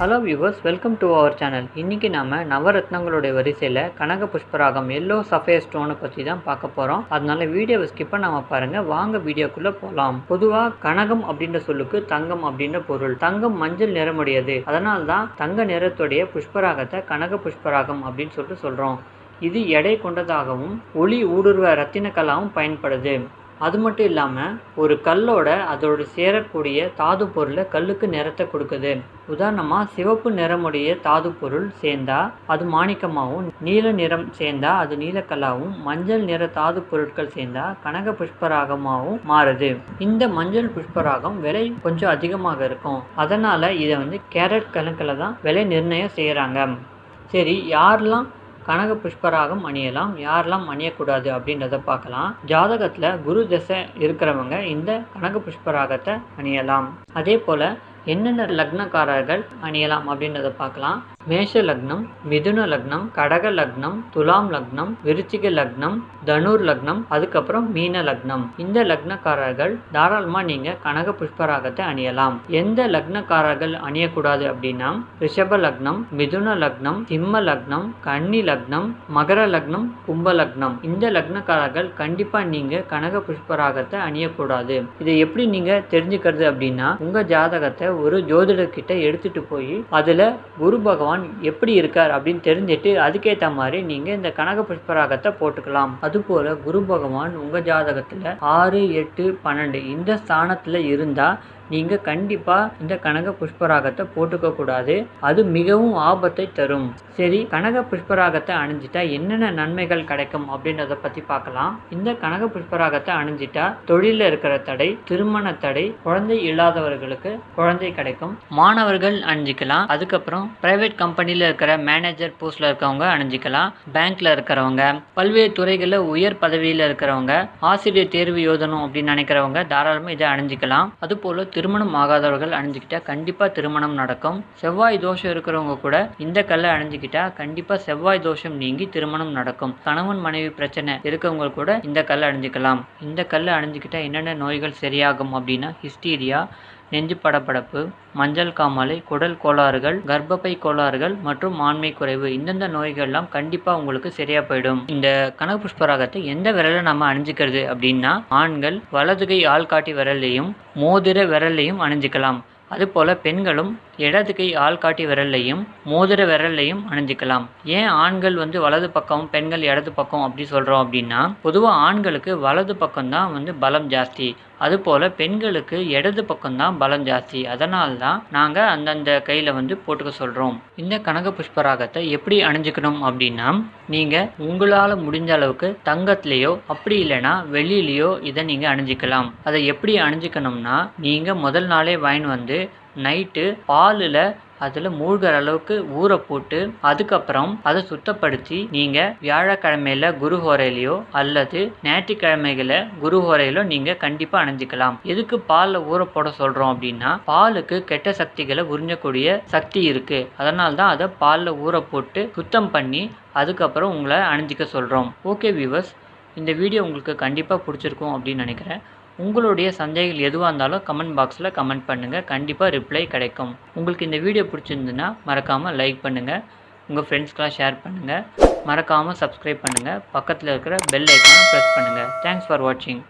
Hello viewers welcome to our channel இன்றைக்கி நம்ம நவரத்னங்களுடைய வரிசையில் கனக புஷ்பராகம் எல்லோ சஃபேர் ஸ்டோனை பற்றி தான் பார்க்க போகிறோம் அதனால வீடியோவை ஸ்கிப் நம்ம பாருங்கள் வாங்க வீடியோக்குள்ளே போகலாம் பொதுவாக கனகம் அப்படின்ற சொல்லுக்கு தங்கம் அப்படின்ற பொருள். தங்கம் மஞ்சள் நிறமுடையது. அதனால தான் தங்க நிறத்துடைய புஷ்பராகத்தை கனக புஷ்பராகம் அப்படின்னு சொல்லிட்டு சொல்கிறோம் இது எடை கொண்டதாகவும் ஒளி ஊடுருவ ரத்தின கலாவும் பயன்படுது. அது மட்டும் இல்லாமல் ஒரு கல்லோட அதோட சேரக்கூடிய தாது பொருளை கல்லுக்கு நிறத்தை கொடுக்குது. உதாரணமாக சிவப்பு நிறமுடைய தாது பொருள் சேர்ந்தா அது மாணிக்கமாகவும் நீல நிறம் சேர்ந்தா அது நீலக்கல்லாவும் மஞ்சள் நிற தாது பொருட்கள் சேர்ந்தா கனக புஷ்பராகமாகவும் மாறுது. இந்த மஞ்சள் புஷ்பராகம் விலை கொஞ்சம் அதிகமாக இருக்கும். அதனால் இதை வந்து கேரட் கணக்கில் தான் விலை நிர்ணயம் செய்கிறாங்க சரி யாரெல்லாம் கனக புஷ்பராகம் அணியலாம் யாரெல்லாம் அணியக்கூடாது அப்படின்றத பார்க்கலாம். ஜாதகத்தில் குரு திசை இருக்கிறவங்க இந்த கனக புஷ்பராகத்தை அணியலாம். அதே போல் என்னென்ன லக்னக்காரர்கள் அணியலாம் அப்படின்றத பார்க்கலாம். மேஷ லக்னம் மிதுன லக்னம் கடக லக்னம் துலாம் லக்னம் விருச்சிக லக்னம் தனுர் லக்னம் அதுக்கப்புறம் மீன லக்னம் இந்த லக்னக்காரர்கள் தாராளமாக நீங்கள் கனக புஷ்பராகத்தை அணியலாம். எந்த லக்னக்காரர்கள் அணியக்கூடாது அப்படின்னா ரிஷப லக்னம் மிதுன லக்னம் சிம்ம லக்னம் கன்னி லக்னம் மகர லக்னம் கும்ப லக்னம் இந்த லக்னக்காரர்கள் கண்டிப்பா நீங்க கனக புஷ்பராகத்தை அணியக்கூடாது. இதை எப்படி நீங்க தெரிஞ்சுக்கிறது அப்படின்னா உங்க ஜாதகத்தை ஒரு ஜோதிடர்கிட்ட எடுத்துட்டு போய் அதுல குரு பகவான் எப்படி இருக்கார் அப்படின்னு தெரிஞ்சுட்டு அதுக்கேற்ற மாதிரி நீங்கள் இந்த கனக புஷ்பராகத்தை போட்டுக்கலாம். அதுபோல் குரு பகவான் உங்கள் ஜாதகத்தில் ஆறு எட்டு பன்னெண்டு இந்த ஸ்தானத்தில் இருந்தால் நீங்கள் கண்டிப்பாக இந்த கனக புஷ்பராகத்தை போட்டுக்க கூடாது. அது மிகவும் ஆபத்தை தரும். சரி கனக புஷ்பராகத்தை அணிஞ்சிட்டா என்னென்ன நன்மைகள் கிடைக்கும் அப்படின்றத பற்றி பார்க்கலாம். இந்த கனக புஷ்பராகத்தை அணிஞ்சிட்டா தொழிலில் இருக்கிற தடை திருமண தடை குழந்தை இல்லாதவர்களுக்கு குழந்தை கிடைக்கும். மாணவர்கள் அணிஞ்சிக்கலாம். அதுக்கப்புறம் பிரைவேட் கம்பெனியில் இருக்கிற மேனேஜர் போஸ்டில் இருக்கவங்க அணிஞ்சிக்கலாம். பேங்க்ல இருக்கிறவங்க பல்வேறு துறைகளில் உயர் பதவியில் இருக்கிறவங்க ஆசிரியர் தேர்வு எழுதணும் அப்படின்னு நினைக்கிறவங்க தாராளமாக இதை அணிஞ்சிக்கலாம். அதுபோல் திருமணம் ஆகாதவர்கள் அணிஞ்சிக்கிட்டா கண்டிப்பாக திருமணம் நடக்கும். செவ்வாய் தோஷம் இருக்கிறவங்க கூட இந்த கல்லை அணிஞ்சிக்கிட்டா கண்டிப்பாக செவ்வாய் தோஷம் நீங்கி திருமணம் நடக்கும். கணவன் மனைவி பிரச்சனை இருக்கவங்க கூட இந்த கல்லை அணிஞ்சிக்கலாம். இந்த கல்லை அணிஞ்சிக்கிட்டா என்னென்ன நோய்கள் சரியாகும் அப்படின்னா ஹிஸ்டீரியா நெஞ்சு படபடப்பு மஞ்சள் காமாலை குடல் கோளாறுகள் கர்ப்பப்பை கோளாறுகள் மற்றும் ஆண்மை குறைவு. இந்தந்த நோய்கள்லாம் கண்டிப்பாக உங்களுக்கு சரியா போயிடும். இந்த கனகபுஷ்பராகத்தை எந்த விரலை நம்ம அணிஞ்சிக்கிறது அப்படின்னா ஆண்கள் வலதுகை ஆள்காட்டி விரல்லையும் மோதிர விரல்லையும் அணிஞ்சிக்கலாம். அதுபோல் பெண்களும் இடது கை ஆள்காட்டி விரல்லையும் மோதிர விரல்லையும் அணிஞ்சிக்கலாம். ஏன் ஆண்கள் வந்து வலது பக்கம் பெண்கள் இடது பக்கம் அப்படி சொல்கிறோம் அப்படின்னா பொதுவாக ஆண்களுக்கு வலது பக்கம் தான் வந்து பலம் ஜாஸ்தி. அதுபோல் பெண்களுக்கு இடது பக்கம்தான் பலம் ஜாஸ்தி. அதனால தான் நாங்கள் அந்தந்த கையில் வந்து போட்டுக்க சொல்கிறோம் இந்த கனக புஷ்பராகத்தை எப்படி அணிஞ்சுக்கணும் அப்படின்னா நீங்கள் உங்களால் முடிஞ்ச அளவுக்கு தங்கத்துலேயோ அப்படி இல்லைன்னா வெளியிலேயோ இதை நீங்கள் அணிஞ்சிக்கலாம். அதை எப்படி அணிஞ்சிக்கணும்னா நீங்கள் முதல் நாளே வாங்கிட்டு வந்து நைட்டு பாலில் அதில் மூழ்கிற அளவுக்கு ஊற போட்டு அதுக்கப்புறம் அதை சுத்தப்படுத்தி நீங்கள் வியாழக்கிழமையில குரு ஹோரையிலையோ அல்லது ஞாயிற்றுக்கிழமைகளை குரு ஹோரையிலோ நீங்கள் கண்டிப்பாக அணிஞ்சிக்கலாம். எதுக்கு பாலில் ஊற போட சொல்கிறோம் அப்படின்னா பாலுக்கு கெட்ட சக்திகளை உறிஞ்சக்கூடிய சக்தி இருக்குது அதனால தான் அதை பாலில் ஊற போட்டு சுத்தம் பண்ணி அதுக்கப்புறம் உங்களை அணிஞ்சிக்க சொல்கிறோம் ஓகே வியூவர்ஸ் இந்த வீடியோ உங்களுக்கு கண்டிப்பாக பிடிச்சிருக்கும் அப்படின்னு நினைக்கிறேன். உங்களுடைய சந்தேகங்கள் எதுவாக இருந்தாலும் கமெண்ட் பாக்ஸில் கமெண்ட் பண்ணுங்கள் கண்டிப்பாக ரிப்ளை கிடைக்கும். உங்களுக்கு இந்த வீடியோ பிடிச்சிருந்துன்னா மறக்காமல் லைக் பண்ணுங்கள் உங்கள் ஃப்ரெண்ட்ஸ்க்கெலாம் ஷேர் பண்ணுங்கள் மறக்காமல் சப்ஸ்கிரைப் பண்ணுங்கள் பக்கத்தில் இருக்கிற பெல் ஐக்கானை ப்ரெஸ் பண்ணுங்கள் தேங்க்ஸ் ஃபார் வாட்சிங்